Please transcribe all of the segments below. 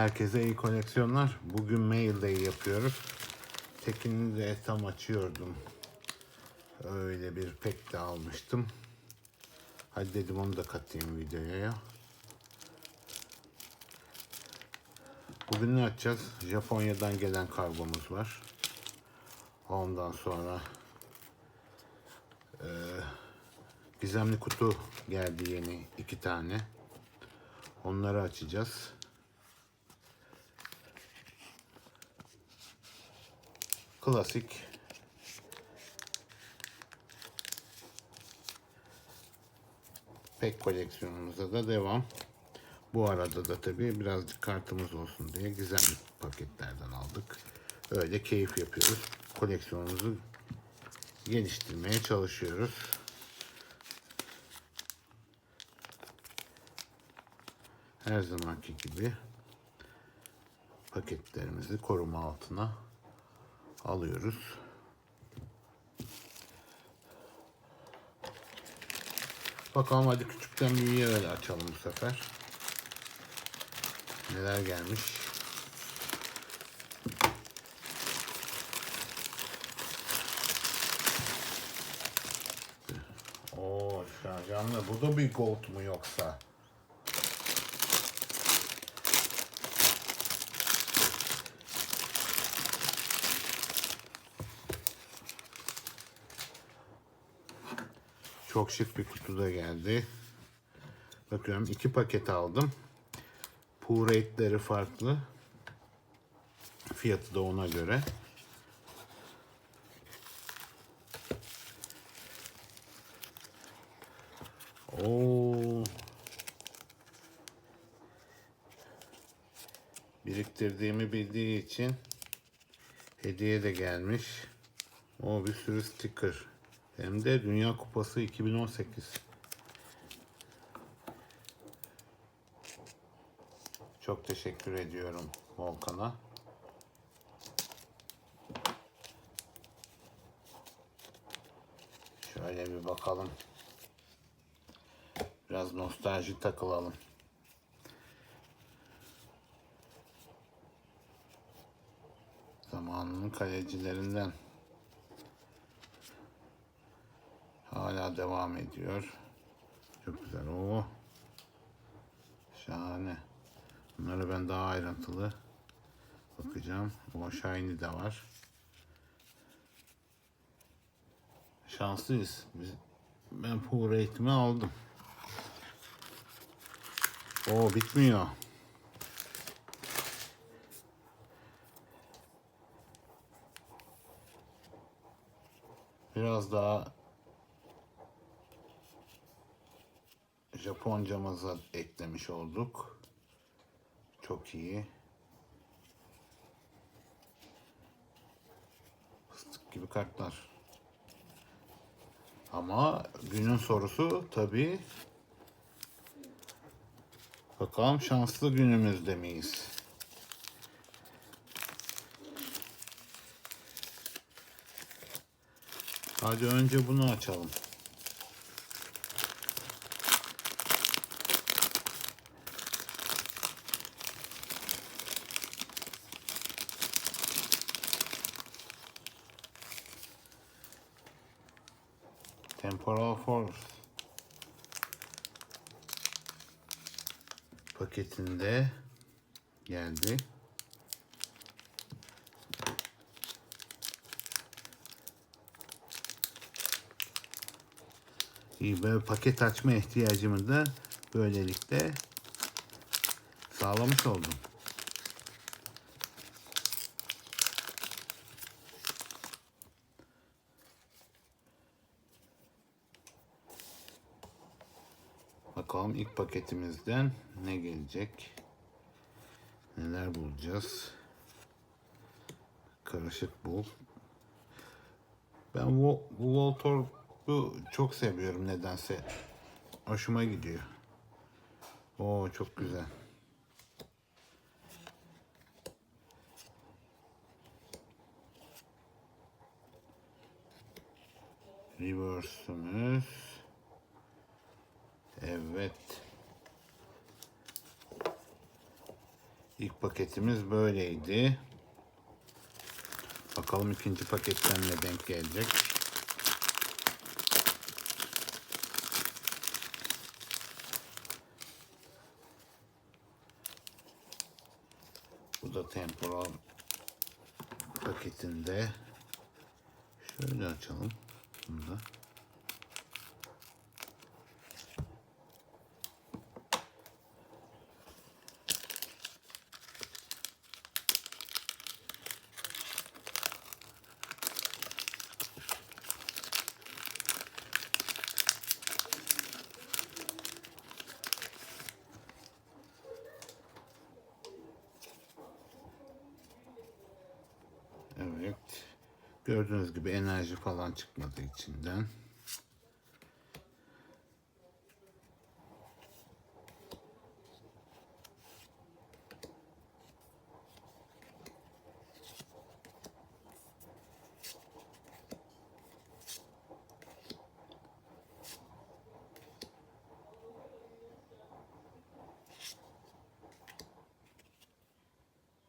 Herkese iyi koleksiyonlar. Bugün mail day yapıyoruz. Tekini de tam açıyordum. Öyle bir pek de almıştım. Hadi dedim onu da katayım videoya. Bugün ne açacağız? Japonya'dan gelen kargomuz var. Ondan sonra eee, gizemli kutu geldi yeni iki tane. Onları açacağız. Klasik. Pek koleksiyonumuza da devam. Bu arada da tabii birazcık kartımız olsun diye gizemli paketlerden aldık. Öyle keyif yapıyoruz. Koleksiyonumuzu geliştirmeye çalışıyoruz. Her zamanki gibi paketlerimizi koruma altına alıyoruz. Bakalım hadi küçükten büyüğe öyle açalım bu sefer. Neler gelmiş. Oo şahanlı. Bu da bir gold mu yoksa? Çok şık bir kutu da geldi. Bakıyorum iki paket aldım. Pour rate'leri farklı. Fiyatı da ona göre. Oo. Biriktirdiğimi bildiği için hediye de gelmiş. O bir sürü sticker. Hem de Dünya Kupası 2018. Çok teşekkür ediyorum Volkan'a. Şöyle bir bakalım. Biraz nostalji takılalım. Zamanının kalecilerinden. Devam ediyor. Çok güzel. Oo. Şahane. Bunları ben daha ayrıntılı bakacağım. O Shiny de var. Şanslıyız. Biz, ben Power eğitimi aldım. O bitmiyor. Biraz daha Japoncamıza eklemiş olduk. Çok iyi. Fıstık gibi kartlar. Ama günün sorusu tabii bakalım şanslı günümüzde miyiz? Hadi önce bunu açalım. Force paketinde geldi. İyi böyle paket açma ihtiyacımı da böylelikle sağlamış oldum. Bakalım ilk paketimizden ne gelecek? Neler bulacağız? Karışık bul. Ben bu, bu çok seviyorum nedense. Hoşuma gidiyor. Oo çok güzel. Reverse'ümüz. Evet. İlk paketimiz böyleydi. Bakalım ikinci paketten ne denk gelecek. Bu da temporal paketinde. Şöyle açalım. Bunu da. Evet. Gördüğünüz gibi enerji falan çıkmadı içinden.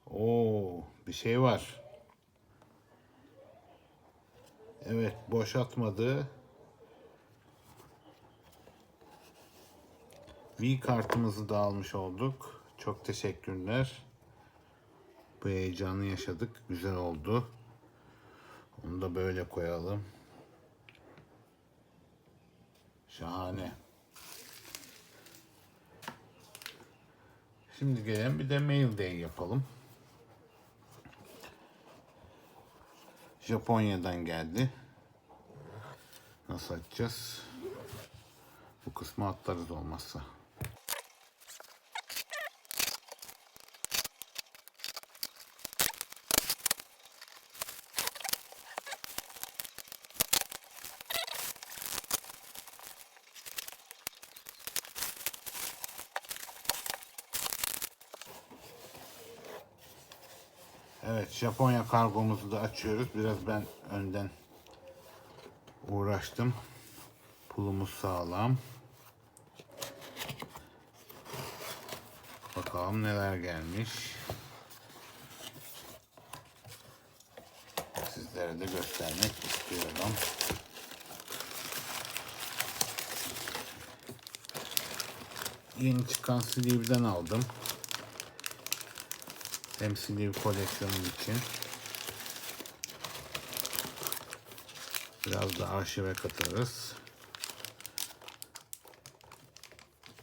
Oo, bir şey var. Evet, boşaltmadı. V kartımızı da almış olduk. Çok teşekkürler. Bu heyecanı yaşadık. Güzel oldu. Onu da böyle koyalım. Şahane. Şimdi gelen bir de mail day yapalım. Japonya'dan geldi. Nasıl açacağız? Bu kısmı atlarız olmazsa. Evet, Japonya kargomuzu da açıyoruz. Biraz ben önden uğraştım. Pulumuz sağlam. Bakalım neler gelmiş. Sizlere de göstermek istiyorum. Yeni çıkan sleeve'den aldım. Hem sleeve koleksiyonum için. Biraz da arşive katarız.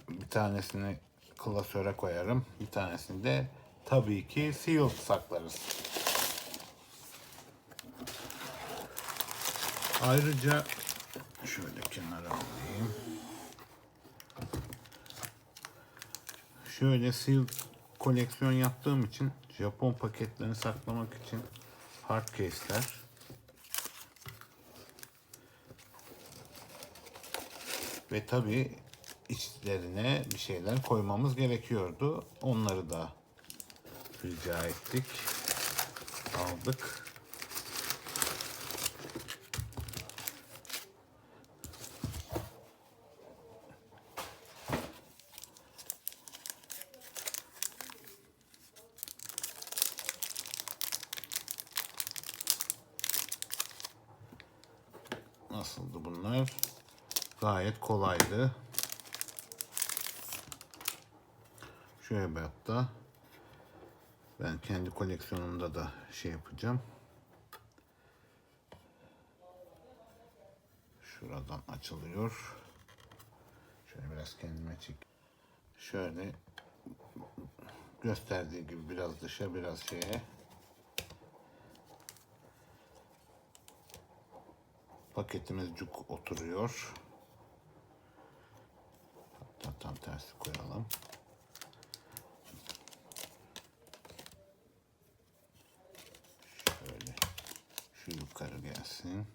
Bir tanesini klasöre koyarım. Bir tanesini de tabii ki sealed saklarız. Ayrıca şöyle kenara alayım. Şöyle sealed koleksiyon yaptığım için Japon paketlerini saklamak için hard case'ler ve tabi içlerine bir şeyler koymamız gerekiyordu. Onları da rica ettik. Aldık. Nasıldı bunlar? Gayet kolaydı. Şöyle bir hatta ben kendi koleksiyonumda da şey yapacağım. Şuradan açılıyor. Şöyle biraz kendime çek. Şöyle gösterdiği gibi biraz dışa biraz şeye paketimiz cuk oturuyor. Hatta tam tersi koyalım. Şöyle şu yukarı gelsin.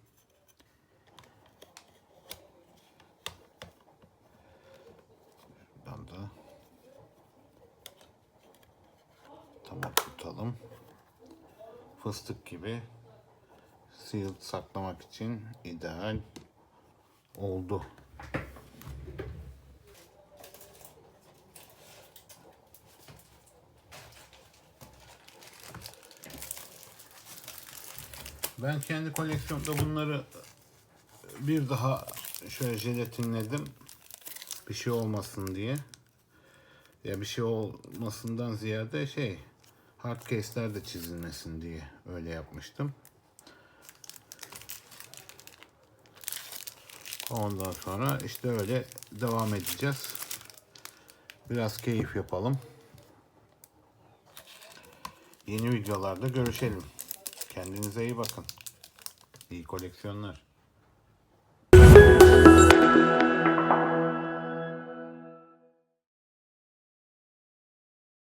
Şuradan da tamam tutalım. Fıstık gibi sealed saklamak için ideal oldu. Ben kendi koleksiyonda bunları bir daha şöyle jelatinledim. Bir şey olmasın diye. Ya bir şey olmasından ziyade şey hard case'ler de çizilmesin diye öyle yapmıştım. Ondan sonra işte öyle devam edeceğiz. Biraz keyif yapalım. Yeni videolarda görüşelim. Kendinize iyi bakın. İyi koleksiyonlar.